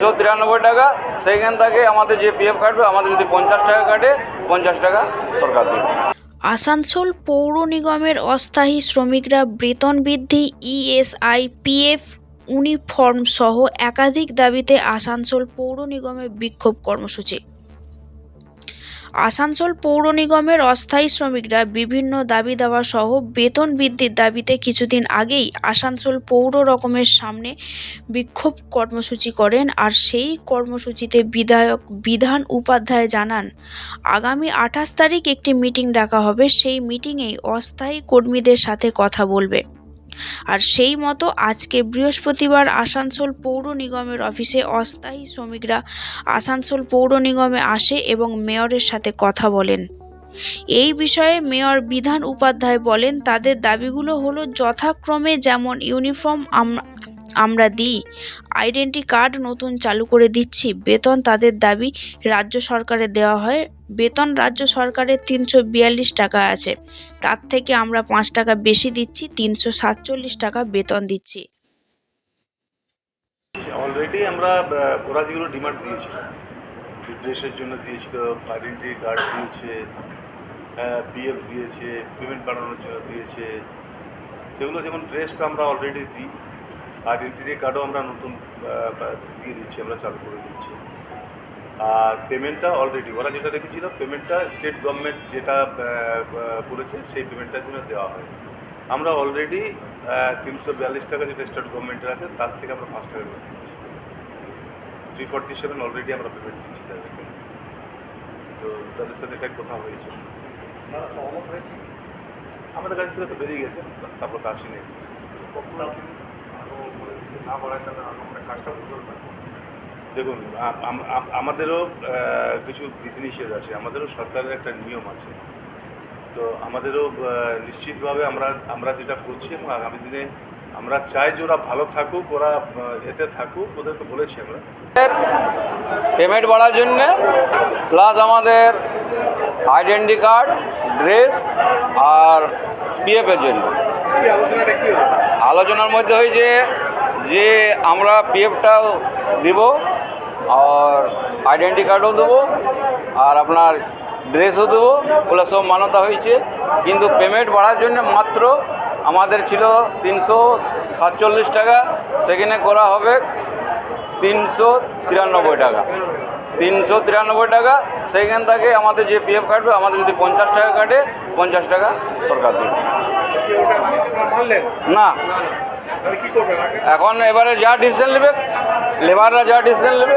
তিনশো তিরানব্বই টাকা, সেইখান থেকে আমাদের যে পিএফ কাটবে, আমাদের যদি পঞ্চাশ টাকা কাটে, পঞ্চাশ টাকা সরকার দেবে। আসানসোল পৌর নিগমের অস্থায়ী শ্রমিকরা বেতন বৃদ্ধি ইএসআই পিএফ ইউনিফর্ম সহ একাধিক দাবিতে আসানসোল পৌর নিগমের বিক্ষোভ কর্মসূচি। আসানসোল পৌর নিগমের অস্থায়ী শ্রমিকরা বিভিন্ন দাবি দাওয়া সহ বেতন বৃদ্ধির দাবিতে কিছুদিন আগেই আসানসোল পৌর রকমের সামনে বিক্ষোভ কর্মসূচি করেন আর সেই কর্মসূচিতে বিধায়ক, বিধান উপাধ্যায় জানান, আগামী আঠাশ তারিখ একটি মিটিং ডাকা হবে। সেই মিটিংয়েই অস্থায়ী কর্মীদের সাথে কথা বলবে। আর সেই মতো আজকে বৃহস্পতিবার আসানসোল পৌর নিগমের অফিসে অস্থায়ী শ্রমিকরা আসানসোল পৌর নিগমে আসে এবং মেয়রের সাথে কথা বলেন। এই বিষয়ে মেয়র বিধান উপাধ্যায় বলেন, তাদের দাবিগুলো হলো যথাক্রমে যেমন ইউনিফর্ম আমরা দিই। আইডেন্টি কার্ড নতুন চালু করে দিচ্ছি। বেতন তাদের দাবি রাজ্য সরকারের দেওয়া হয়। বেতন রাজ্য সরকারের তিনশো বিয়াল্লিশ টাকা আছে। তার থেকে আমরা পাঁচ টাকা বেশি দিচ্ছি, তিনশো সাতচল্লিশ টাকা বেতন দিচ্ছি। অলরেডি আমরা ওরা যেগুলো ডিমান্ড দিয়েছিল ড্রেসের জন্য দিয়েছিল আইডেন্টি কার্ড দিয়েছে পিএফ দিয়েছে পেমেন্ট বাড়ানোর জন্য দিয়েছে। সেগুলো যেমন ড্রেসটা আমরা অলরেডি দিই। আইডেন্টি কার্ডও আমরা নতুন দিয়ে দিচ্ছি আমরা চালু করে দিচ্ছি। আর পেমেন্টটা অলরেডি ওরা যেটা রেখেছিল পেমেন্টটা স্টেট গভর্নমেন্ট যেটা আহ, সেই পেমেন্টটার জন্য দেওয়া হয়। আমরা অলরেডি তিনশো বিয়াল্লিশ টাকা যেটা স্টেট গভর্নমেন্টের আছে তার থেকে আমরা পাঁচ টাকা বেশি দিচ্ছি। থ্রি ফর্টি সেভেন অলরেডি আমরা পেমেন্ট দিচ্ছি তাদেরকে তো তাদের সাথে এটা কথা হয়েছে। আমাদের কাছ থেকে তো বেরিয়ে গেছে তারপর তো আসেনি? দেখুন আমাদেরও কিছু বিধিনিষেধ আছে আমাদেরও সরকারের একটা নিয়ম আছে। তো আমাদেরও নিশ্চিতভাবে আমরা আমরা যেটা করছি এবং আগামী দিনে আমরা চাই যে ওরা ভালো থাকুক ওরা এতে থাকুক ওদেরকে বলেছি আমরা। পেমেন্ট বাড়ার জন্যে প্লাস আমাদের আইডেন্টি কার্ড ড্রেস আর পিএফের জন্য। আলোচনার মধ্যে হয়েছে যে আমরা পিএফটাও দিব, আর আইডেন্টি কার্ডও দেবো, আর আপনার ড্রেসও দেবো, ওগুলো সব মান্যতা হয়েছে। কিন্তু পেমেন্ট বাড়ার জন্য মাত্র আমাদের ছিল তিনশো সাতচল্লিশ টাকা। সেখানে করা হবে তিনশো তিরানব্বই টাকা। তিনশো তিরানব্বই টাকা, সেখান থেকে আমাদের যে পি এফ কাটবে, আমাদের যদি পঞ্চাশ টাকা কাটে, পঞ্চাশ টাকা সরকার দেবে। না। এখন এবারে যা ডিসিশন নেবে লেবাররা যা ডিসিশন নেবে।